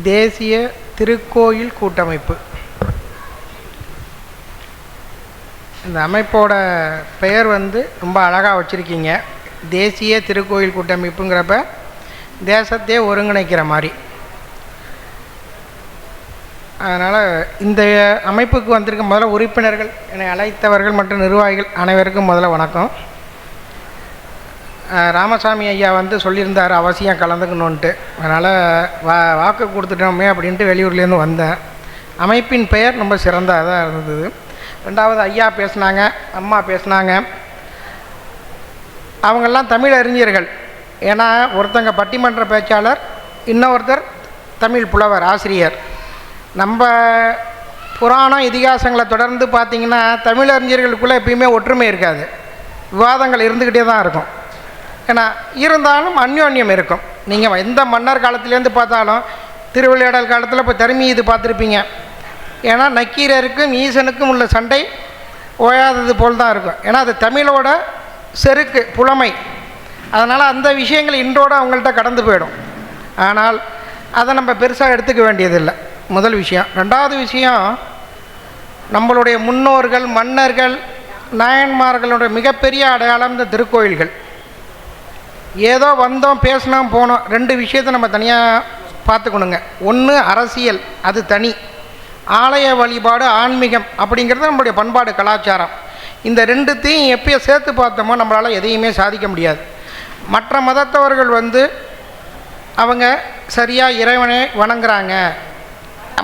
தேசிய திருக்கோயில் கூட்டமைப்பு. இந்த அமைப்போட பெயர் வந்து ரொம்ப அழகாக வச்சுருக்கீங்க. தேசிய திருக்கோயில் கூட்டமைப்புங்கிறப்ப தேசத்தையே ஒருங்கிணைக்கிற மாதிரி. அதனால் இந்த அமைப்புக்கு வந்திருக்க முதல்ல உறுப்பினர்கள் என்னை அழைத்தவர்கள் மற்றும் நிர்வாகிகள் அனைவருக்கும் முதல்ல வணக்கம். ராமசாமி ஐயா வந்து சொல்லியிருந்தார் அவசியம் கலந்துக்கணுன்ட்டு அதனால் வா வாக்கு கொடுத்துட்டோமே அப்படின்ட்டு வெளியூர்லேருந்து வந்தேன். அமைப்பின் பெயர் ரொம்ப சிறந்ததாக இருந்தது. ரெண்டாவது ஐயா பேசுனாங்க அம்மா பேசுனாங்க. அவங்கெல்லாம் தமிழ் அறிஞர்கள். ஏன்னா ஒருத்தங்க பட்டிமன்ற பேச்சாளர் இன்னொருத்தர் தமிழ் புலவர் ஆசிரியர். நம்ம புராணம் இதிகாசங்களை தொடர்ந்து பார்த்திங்கன்னா தமிழறிஞர்களுக்குள்ளே எப்பயுமே ஒற்றுமை இருக்காது. விவாதங்கள் இருந்துக்கிட்டே தான் இருக்கும். ஏன்னா இருந்தாலும் அந்யோன்யம் இருக்கும். நீங்கள் எந்த மன்னர் காலத்துலேருந்து பார்த்தாலும் திருவிளையாடல் காலத்தில் இப்போ தருமி இது பார்த்துருப்பீங்க. ஏன்னா நக்கீரருக்கும் ஈசனுக்கும் உள்ள சண்டை ஓயாதது போல் தான் இருக்கும். ஏன்னா அது தமிழோட செருக்கு புலமை. அதனால் அந்த விஷயங்கள் இன்றோடு அவங்கள்ட்ட கடந்து போயிடும். ஆனால் அதை நம்ம பெருசாக எடுத்துக்க வேண்டியதில்லை. முதல் விஷயம். ரெண்டாவது விஷயம் நம்மளுடைய முன்னோர்கள் மன்னர்கள் நாயன்மார்களுடைய மிகப்பெரிய அடையாளம் இந்த திருக்கோயில்கள். ஏதோ வந்தோம் பேசினோம் போனோம் ரெண்டு விஷயத்தை நம்ம தனியாக பார்த்துக்கணுங்க. ஒன்று அரசியல் அது தனி. ஆலய வழிபாடு ஆன்மீகம் அப்படிங்கிறது நம்மளுடைய பண்பாடு கலாச்சாரம். இந்த ரெண்டுத்தையும் எப்பயோ சேர்த்து பார்த்தோமோ நம்மளால் எதையுமே சாதிக்க முடியாது. மற்ற மதத்தவர்கள் வந்து அவங்க சரியாக இறைவனை வணங்குறாங்க.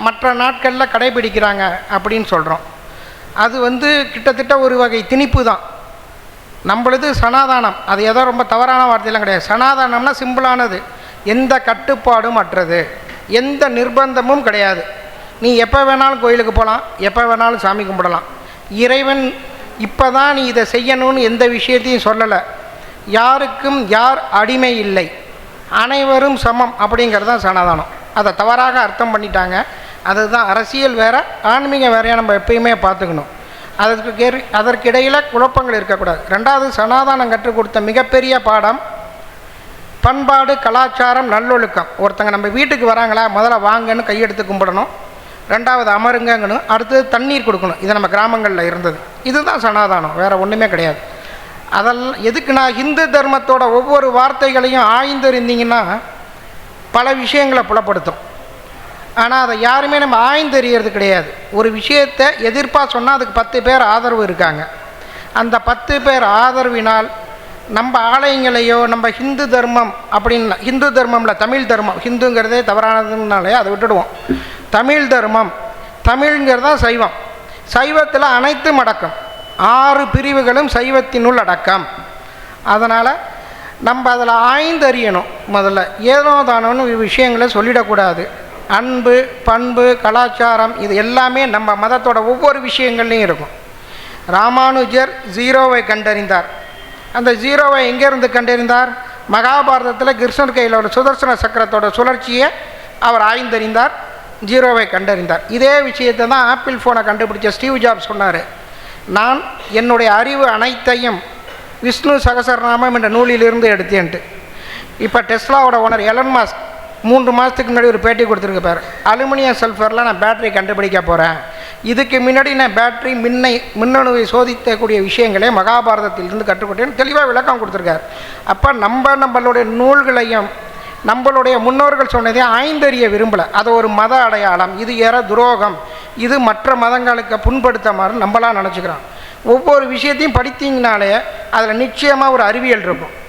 மற்ற நாட்களில் கடைபிடிக்கிறாங்க அப்படின்னு சொல்கிறோம் அது வந்து கிட்டத்தட்ட ஒரு வகை திணிப்பு தான். நம்மளது சனாதானம். அது ஏதோ ரொம்ப தவறான வார்த்தையெல்லாம் கிடையாது. சனாதானம்னா சிம்பிளானது. எந்த கட்டுப்பாடும் அற்றது. எந்த நிர்பந்தமும் கிடையாது. நீ எப்போ வேணாலும் கோயிலுக்கு போகலாம் எப்போ வேணாலும் சாமி கும்பிடலாம். இறைவன் இப்போ தான் நீ இதை செய்யணும்னு எந்த விஷயத்தையும் சொல்லலை. யாருக்கும் யார் அடிமை இல்லை. அனைவரும் சமம் அப்படிங்கிறது தான் சனாதானம். அதை தவறாக அர்த்தம் பண்ணிட்டாங்க. அதுதான் அரசியல் வேறு ஆன்மீகம் வேறையாக நம்ம எப்பயுமே பார்த்துக்கணும். அதற்கு அதற்கிடையில் குழப்பங்கள் இருக்கக்கூடாது. ரெண்டாவது சனாதானம் கற்றுக் கொடுத்த மிகப்பெரிய பாடம் பண்பாடு கலாச்சாரம் நல்லொழுக்கம். ஒருத்தங்க நம்ம வீட்டுக்கு வராங்களா முதல்ல வாங்கன்னு கையெடுத்து கும்பிடணும். ரெண்டாவது அமருங்கங்கணும். அடுத்தது தண்ணீர் கொடுக்கணும். இது நம்ம கிராமங்களில் இருந்தது. இதுதான் சனாதானம். வேறு ஒன்றுமே கிடையாது. அதெல்லாம் எதுக்கு நான் ஹிந்து தர்மத்தோட ஒவ்வொரு வார்த்தைகளையும் ஆய்ந்தறிந்தீங்கன்னா பல விஷயங்களை புலப்படுத்தும். ஆனால் அதை யாருமே நம்ம ஆய்ந்தறியறது கிடையாது. ஒரு விஷயத்தை எதிர்ப்பாக சொன்னால் அதுக்கு பத்து பேர் ஆதரவு இருக்காங்க. அந்த பத்து பேர் ஆதரவினால் நம்ம ஆலயங்களையோ நம்ம ஹிந்து தர்மம் அப்படின்னு ஹிந்து தர்மம்ல தமிழ் தர்மம் ஹிந்துங்கிறதே தவறானதுனாலே அதை விட்டுடுவோம். தமிழ் தர்மம் தமிழ்ங்கிறது தான் சைவம். சைவத்தில் அனைத்தும் அடக்கம் ஆறு பிரிவுகளும் சைவத்தினுள் அடக்கம். அதனால் நம்ம அதில் ஆய்ந்தறியணும் முதல்ல. ஏதோ தானோன்னு விஷயங்களை சொல்லிடக்கூடாது. அன்பு பண்பு கலாச்சாரம் இது எல்லாமே நம்ம மதத்தோட ஒவ்வொரு விஷயங்கள்லையும் இருக்கும். ராமானுஜர் ஜீரோவை கண்டறிந்தார். அந்த ஜீரோவை எங்கேருந்து கண்டறிந்தார்? மகாபாரதத்தில் கிருஷ்ணர் கையில் ஒரு சுதர்சன சக்கரத்தோட சுழற்சியை அவர் ஆய்ந்தறிந்தார் ஜீரோவை கண்டறிந்தார். இதே விஷயத்தை தான் ஆப்பிள் ஃபோனை கண்டுபிடிச்ச ஸ்டீவ் ஜாப்ஸ் சொன்னார். நான் என்னுடைய அறிவு அனைத்தையும் விஷ்ணு சகசரநாமம் என்ற நூலிலிருந்து எடுத்தேன்ட்டு. இப்போ டெஸ்லாவோட ஓனர் எலன் மாஸ்க் மூன்று மாதத்துக்கு முன்னாடி ஒரு பேட்டி கொடுத்துருக்கு அலுமினியம் சல்ஃபரில் நான் பேட்டரி கண்டுபிடிக்க போகிறேன் இதுக்கு முன்னாடி நான் பேட்டரி மின்னை மின்னணுவை சோதிக்கக்கூடிய விஷயங்களே மகாபாரதத்திலிருந்து கற்றுக்கொண்டேன். தெளிவாக விளக்கம் கொடுத்துருக்காரு. அப்போ நம்ம நம்மளுடைய நூல்களையும் நம்மளுடைய முன்னோர்கள் சொன்னதே ஆய்ந்தறிய விரும்பலை. அது ஒரு மத அடையாளம். இது ஏற துரோகம். இது மற்ற மதங்களுக்கு புண்படுத்த மாதிரி நம்மளாம் நினச்சிக்கிறோம். ஒவ்வொரு விஷயத்தையும் படித்தீங்கனாலே அதில் நிச்சயமாக ஒரு அறிவியல் இருக்கும்.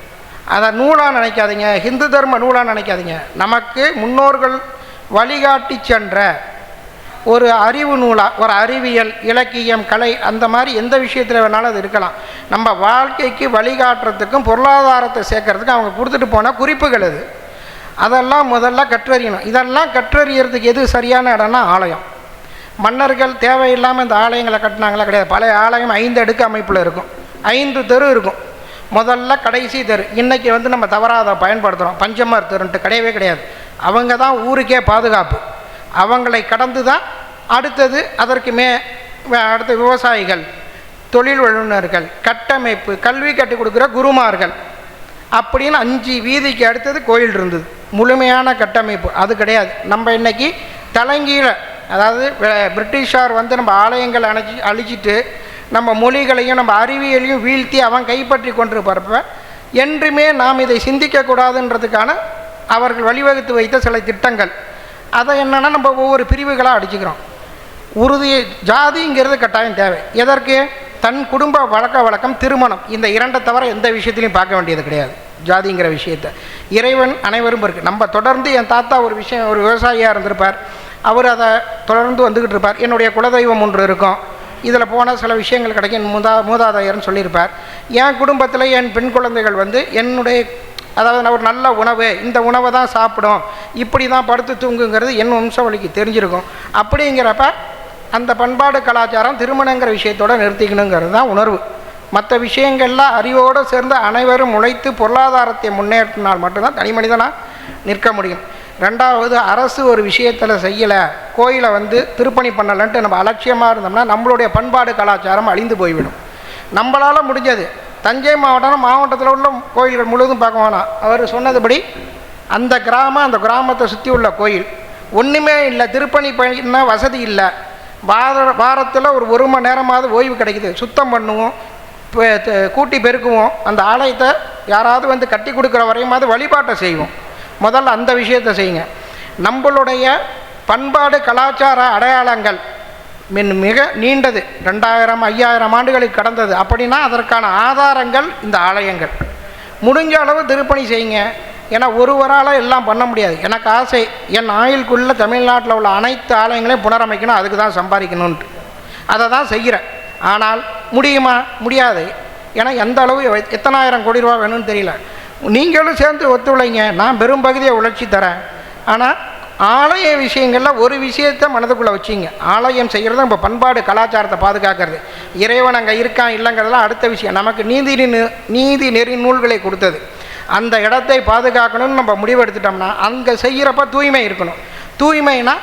அதை நூலாக நினைக்காதீங்க ஹிந்து தர்ம நூலாக நினைக்காதீங்க. நமக்கு முன்னோர்கள் வழிகாட்டி சென்ற ஒரு அறிவு நூலாக ஒரு அறிவியல் இலக்கியம் கலை அந்த மாதிரி எந்த விஷயத்தில் வேணாலும் அது இருக்கலாம். நம்ம வாழ்க்கைக்கு வழிகாட்டுறதுக்கும் பொருளாதாரத்தை சேர்க்கறதுக்கும் அவங்க கொடுத்துட்டு போன குறிப்புகள் அது. அதெல்லாம் முதல்ல கற்றறியணும். இதெல்லாம் கற்றறியறதுக்கு எது சரியான இடம்னா ஆலயம். மன்னர்கள் தேவையில்லாமல் இந்த ஆலயங்களை கட்டினாங்களா கிடையாது. பழைய ஆலயம் ஐந்து அடுக்கு அமைப்பில் இருக்கும். ஐந்து தெரு இருக்கும். முதல்ல கடைசி தெரு. இன்றைக்கி வந்து நம்ம தவறாக அதை பயன்படுத்துகிறோம் பஞ்சமர் தெருன்ட்டு கிடையவே கிடையாது. அவங்க தான் ஊருக்கே பாதுகாப்பு. அவங்களை கடந்து தான் அடுத்தது அதற்கு மே அடுத்த விவசாயிகள் தொழில் வல்லுநர்கள் கட்டமைப்பு கல்வி கற்றுக் கொடுக்குற குருமார்கள். அப்படின்னு அஞ்சு வீதிக்கு அடுத்தது கோயில் இருந்தது. முழுமையான கட்டமைப்பு. அது கிடையாது. நம்ம இன்றைக்கி தலைங்கீழ அதாவது பிரிட்டிஷார் வந்து நம்ம ஆலயங்கள் அணைச்சி அழிச்சிட்டு நம்ம மொழிகளையும் நம்ம அறிவியலையும் வீழ்த்தி அவன் கைப்பற்றி கொண்டிருப்பறப்ப என்றுமே நாம் இதை சிந்திக்கக்கூடாதுன்றதுக்கான அவர்கள் வழிவகுத்து வைத்த சில திட்டங்கள். அதை என்னென்னா நம்ம ஒவ்வொரு பிரிவுகளாக அடிச்சுக்கிறோம். உறுதி ஜாதிங்கிறது கட்டாயம் தேவை. எதற்கு? தன் குடும்ப வழக்க வழக்கம் திருமணம். இந்த இரண்டை தவிர எந்த விஷயத்திலையும் பார்க்க வேண்டியது கிடையாது. ஜாதிங்கிற விஷயத்தை. இறைவன் அனைவரும் இருக்குது நம்ம தொடர்ந்து என் தாத்தா ஒரு விஷயம் ஒரு விவசாயியாக இருந்திருப்பார். அவர் அதை தொடர்ந்து வந்துக்கிட்டு இருப்பார். என்னுடைய குலதெய்வம் ஒன்று இருக்கும். இதில் போனால் சில விஷயங்கள் கிடைக்கும். மூதா மூதாதையர்னு சொல்லியிருப்பார். என் குடும்பத்தில் என் பெண் குழந்தைகள் வந்து என்னுடைய அதாவது ஒரு நல்ல உணவு இந்த உணவை தான் சாப்பிடும். இப்படி தான் படுத்து தூங்குங்கிறது என் வம்சவழிக்கு தெரிஞ்சிருக்கும். அப்படிங்கிறப்ப அந்த பண்பாடு கலாச்சாரம் திருமணங்கிற விஷயத்தோட நிறுத்திக்கணுங்கிறது தான் உணர்வு. மற்ற விஷயங்கள்லாம் அறிவோடு சேர்ந்து அனைவரும் உழைத்து பொருளாதாரத்தை முன்னேற்றினால் மட்டும்தான் தனி மனிதனாக நிற்க முடியும். ரெண்டாவது அரசு ஒரு விஷயத்தில் செய்யலை கோயிலை வந்து திருப்பணி பண்ணலைன்ட்டு நம்ம அலட்சியமாக இருந்தோம்னா நம்மளுடைய பண்பாடு கலாச்சாரம் அழிந்து போய்விடும். நம்மளால் முடிஞ்சது. தஞ்சை மாவட்டம் மாவட்டத்தில் உள்ள கோயில்கள் முழுவதும் பார்க்க வேணாம். அவர் சொன்னதுபடி அந்த கிராமம் அந்த கிராமத்தை சுற்றி உள்ள கோயில். ஒன்றுமே இல்லை திருப்பணி பண்ண வசதி இல்லை. வார வாரத்தில் ஒரு ஒரு மணி நேரமாவது ஓய்வு கிடைக்குது. சுத்தம் பண்ணுவோம் கூட்டி பெருக்குவோம். அந்த ஆலயத்தை யாராவது வந்து கட்டி கொடுக்குற வரையுமாவது வழிபாட்டை செய்வோம். முதல்ல அந்த விஷயத்தை செய்யுங்க. நம்மளுடைய பண்பாடு கலாச்சார அடையாளங்கள் மின் மிக நீண்டது. ரெண்டாயிரம் ஐயாயிரம் ஆண்டுகளுக்கு கடந்தது. அப்படின்னா அதற்கான ஆதாரங்கள் இந்த ஆலயங்கள். முடிஞ்ச அளவு திருப்பணி செய்யுங்க. ஏன்னா ஒருவரால் எல்லாம் பண்ண முடியாது. எனக்கு ஆசை என் ஆயுளுக்குள்ளே தமிழ்நாட்டில் உள்ள அனைத்து ஆலயங்களையும் புனரமைக்கணும் அதுக்கு தான் சம்பாதிக்கணுன்ட்டு அதை தான் செய்கிறேன். ஆனால் முடியுமா? முடியாது. ஏன்னா எந்த அளவு எத்தனாயிரம் கோடி ரூபா வேணும்னு தெரியல. நீங்களும் சேர்ந்து ஒத்துழைங்க. நான் பெரும் பகுதியை உழைச்சி தரேன். ஆனால் ஆலய விஷயங்களில் ஒரு விஷயத்தை மனதுக்குள்ளே வச்சிங்க. ஆலயம் செய்கிறது நம்ம பண்பாடு கலாச்சாரத்தை பாதுகாக்கிறது. இறைவன் அங்கே இருக்கான் இல்லைங்கிறதெல்லாம் அடுத்த விஷயம். நமக்கு நீதி நீதி நெறி நூல்களை கொடுத்தது. அந்த இடத்தை பாதுகாக்கணும்னு நம்ம முடிவெடுத்துட்டோம்னா அங்கே செய்கிறப்ப தூய்மை இருக்கணும். தூய்மைனா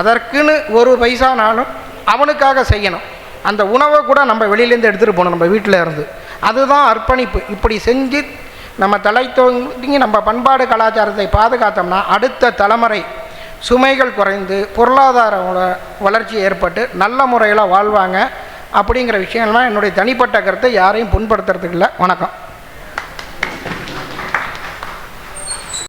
அதற்குன்னு ஒரு பைசானாலும் அவனுக்காக செய்யணும். அந்த உணவை கூட நம்ம வெளியிலேருந்து எடுத்துகிட்டு போகணும் நம்ம வீட்டில் இருந்து. அதுதான் அர்ப்பணிப்பு. இப்படி செஞ்சு நம்ம தலை தோங்கி நம்ம பண்பாடு கலாச்சாரத்தை பாதுகாத்தோம்னா அடுத்த தலைமுறை சுமைகள் குறைந்து பொருளாதார வளர்ச்சி ஏற்பட்டு நல்ல முறையில் வாழ்வாங்க. அப்படிங்கிற விஷயங்கள்லாம் என்னுடைய தனிப்பட்ட கருத்தை யாரையும் புண்படுத்துறதுக்கு இல்லை. வணக்கம்.